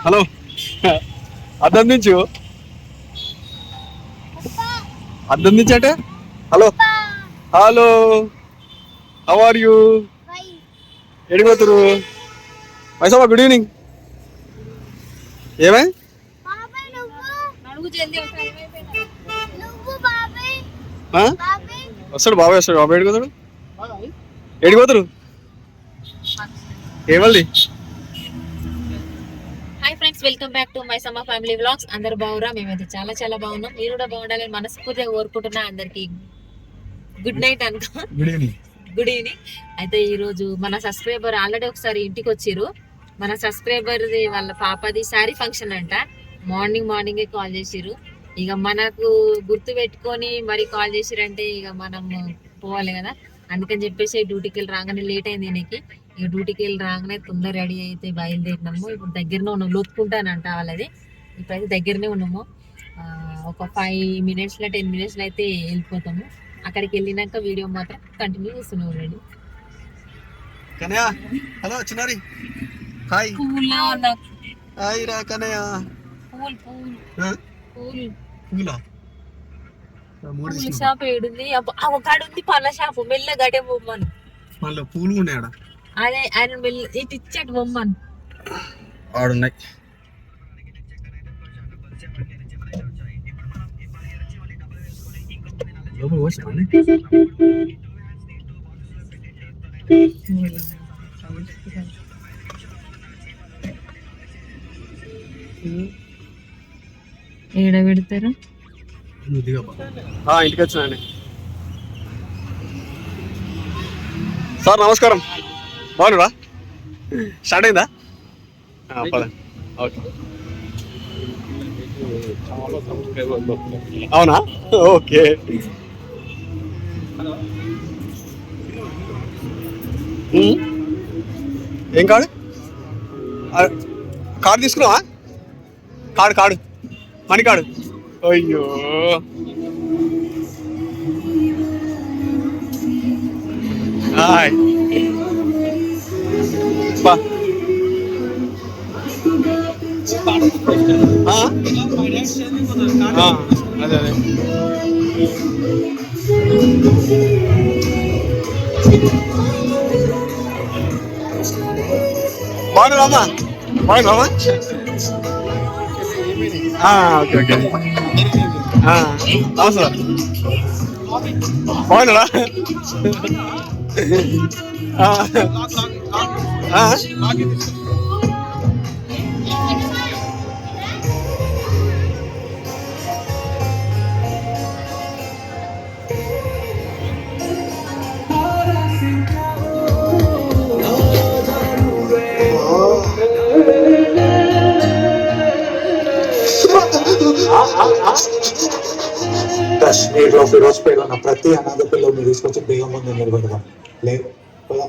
Hello. అద్దం దించు అద్దం దించంటే hello. Hello. How are you ఎడిపోతురు Maisamma good evening ఏమై? వస్తాడు బాబాయ్ వస్తాడు. బాబాయ్ ఎడిపోతాడు ఎడిపోతారు ఏమల్ది friends welcome back to Maisamma family vlogs. అందరు బాగురా? మేమైతే చాలా చాలా బాగున్నాం. మీరు కూడా బాగుండాలని మనస్ఫూర్తిగా కోరుకుంటున్నా అందరికి. గుడ్ నైట్ అనుకో. గుడ్ ఈవినింగ్ గుడ్ ఈవినింగ్ అయితే ఈ రోజు మన సబ్స్క్రైబర్ ఆల్రెడీ ఒకసారి ఇంటికి వచ్చిర్రు. మన సబ్స్క్రైబర్ వాళ్ళ పాపది శారీ ఫంక్షన్ అంట. మార్నింగ్ మార్నింగే కాల్ చేసిర్రు. ఇక మనకు గుర్తు పెట్టుకొని మరి కాల్ చేసిరంటే ఇక మనం పోవాలి కదా. అందుకని చెప్పేసి డ్యూటీకి వెళ్ళి రాగానే లేట్ అయింది దీనికి ఇక డ్యూటీకి వెళ్ళి రాగానే తొందర రెడీ అయితే బయలుదేరినాము. ఇప్పుడు దగ్గరనే ఉన్నాం. లోపుకుంటానంట వాళ్ళది. ఇప్పుడైతే దగ్గరనే ఉన్నాము. ఒక ఫైవ్ మినిట్స్లో టెన్ మినిట్స్లో అయితే వెళ్ళిపోతాము. అక్కడికి వెళ్ళినాక వీడియో మాత్రం కంటిన్యూ చేస్తూనే ఉండండి కనయా హలో చిన్నారి. హాయ్ ఉన్న హాయ్ రా కనయా పూల్ పూల్. ఆ? పూల్. పూలా? మూడు పూల షాప్ ఏడుంది. ఒక ఉంది పళ్ళ షాపు. మెల్ల గటే బొమ్మను మళ్ళీ పూలు ఉన్నాయి అదే ఆయన మెల్ల ఇటు ఇచ్చాడు బొమ్మను? ఆడున్నాయి. ఏడ పెడతారు? ఇంటికి వచ్చినండి. సార్ నమస్కారం. బాగున్నారా? స్టార్ట్ అయిందా? ఆ, పదండి ఓకే అవునా? ఓకే. ఏం కార్డు? కార్డు తీసుకున్నావా? Card card. Money card. అయ్యో. హాయ్. ఆ? ఆ, అదే అదే బాగున్నావమ్మా బాగున్నావా ఓకే ఓకే ఆ, అవును సార్ బాగున్నాడా ఆ, కాశ్మీర్లో ఫిరోజ్పేట ఉన్న ప్రతి అనాథ పిల్లల్ని తీసుకొచ్చి బేగం ముందు నిలబెడదాం లేదు పద.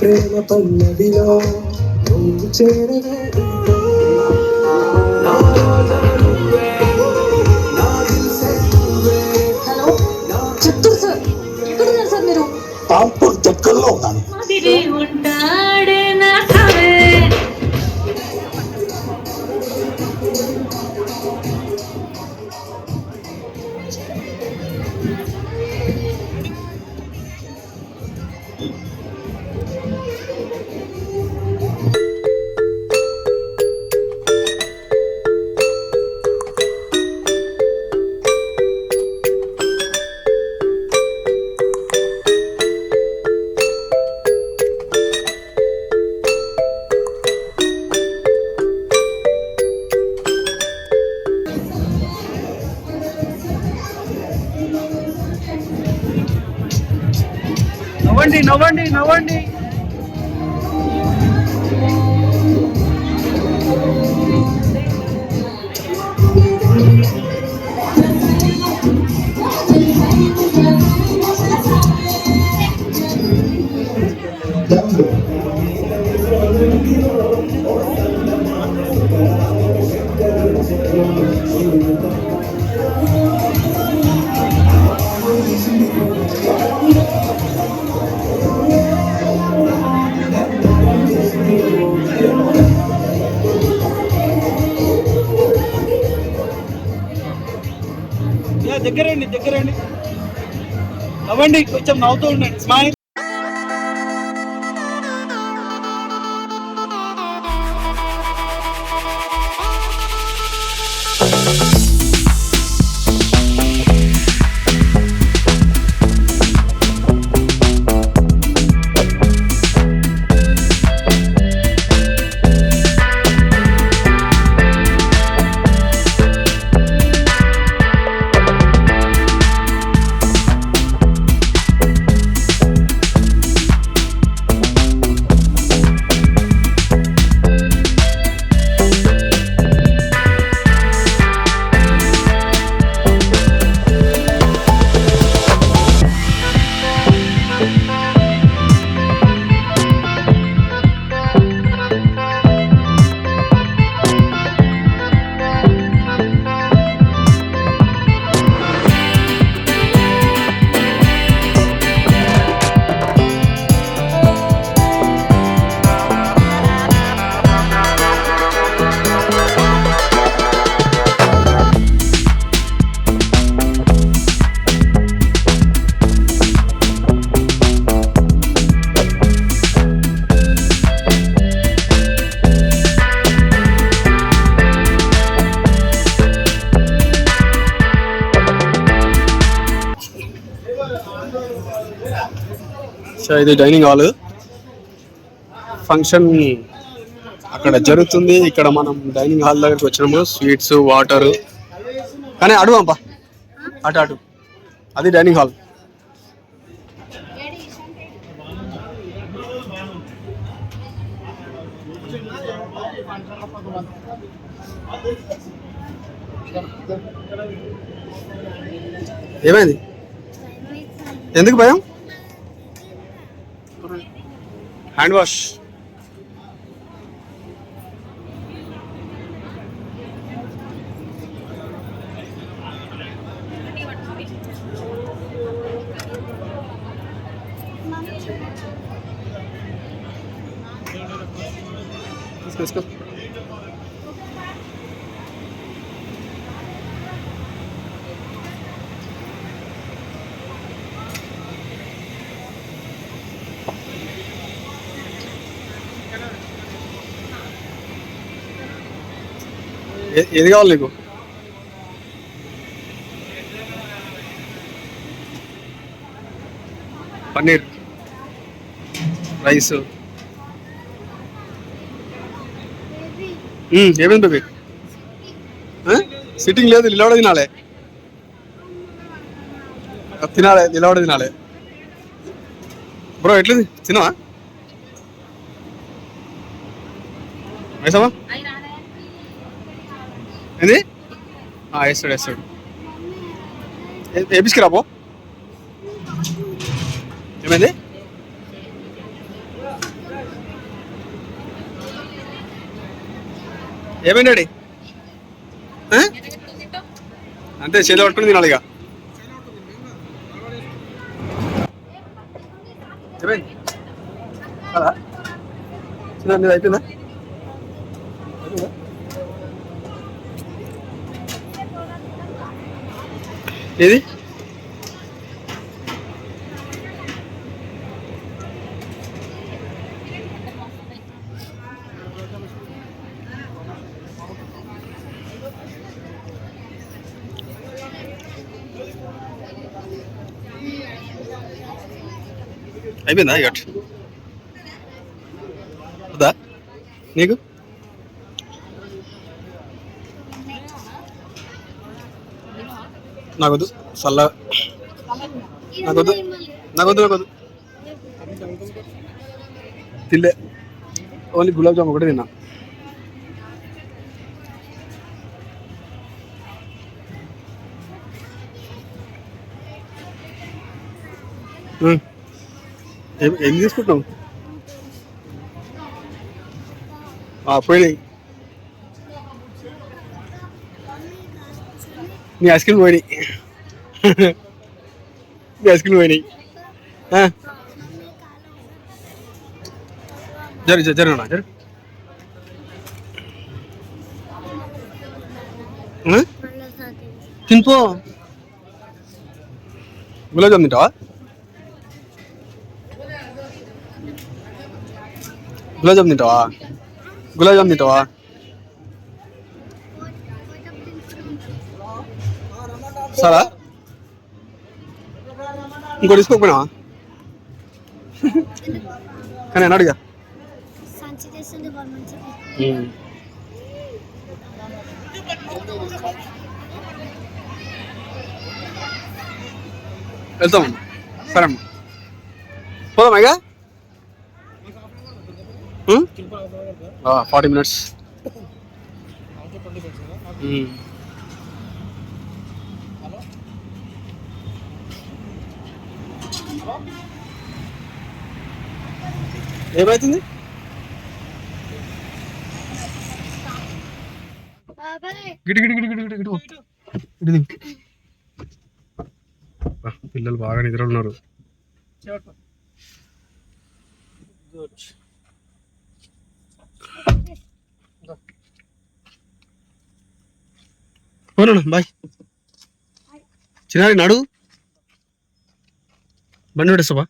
ప్రేమ పల్లవిలో నువ్వు చేరవే నవ్వండి నవ్వండి అవండి కొంచెం నవ్వుతూ ఉండండి. స్మైల్ ఇది డైనింగ్ హాల్. ఫంక్షన్ అక్కడ జరుగుతుంది. ఇక్కడ మనం డైనింగ్ హాల్ దగ్గరికి వచ్చినాము. స్వీట్స్ వాటర్ కానీ అడుగు అబ్బా. అటు అటు. అది డైనింగ్ హాల్. ఏమైంది? ఎందుకు భయం? हैंड वॉश ఏది కావాలి నీకు పన్నీర్ రైస్ ఏమైంది బేబీ సిట్టింగ్ లేదు నిలబడ తినాలే తినాలే నిలబడ తినాలే బ్రో ఎట్లేదు తినవా వేసావా ఏంది? వేస్తాడు వేస్తాడు ఏ- వేపించుకురా పో. ఏమైంది? ఏమైంది డాడీ? అంతే చేతి పట్టుకుని తినాలి ఇక. ఏమైంది? అయిపోయిందా? ఏది? అయిపోయిందా? ఇక నీకు? నాకొద్దు సల్ల. నాకొద్దు నాకొద్దు నాకొద్దు తిల్లే ఓన్లీ గులాబ్ జామ్ ఒకటే తిన్నా. ఏం తీసుకుంటున్నావు? ఆ, పోయినాయి. నీ ఐస్ క్రీమ్ పోయినాయి. నీ ఐస్ క్రీమ్ పోయినాయి. ఆ. జరు జరు జరు తినిపో. గులాబ్ జామ్ తింటావా? గులాబ్ జామ్ తింటావా? గులాబ్ జామ్ తింటావా? సరా? ఇంకోటి తీసుకోకపోయినావా కానీ నేను అడిగా. వెళ్తామమ్మా సరే అమ్మా పోదామా ఇక ఫార్టీ మినిట్స్. ఏమైతుంది? పిల్లలు బాగా నిద్ర ఉన్నారు బాయ్. చిన్నారి నడు. బండి పెట్టేస్తావా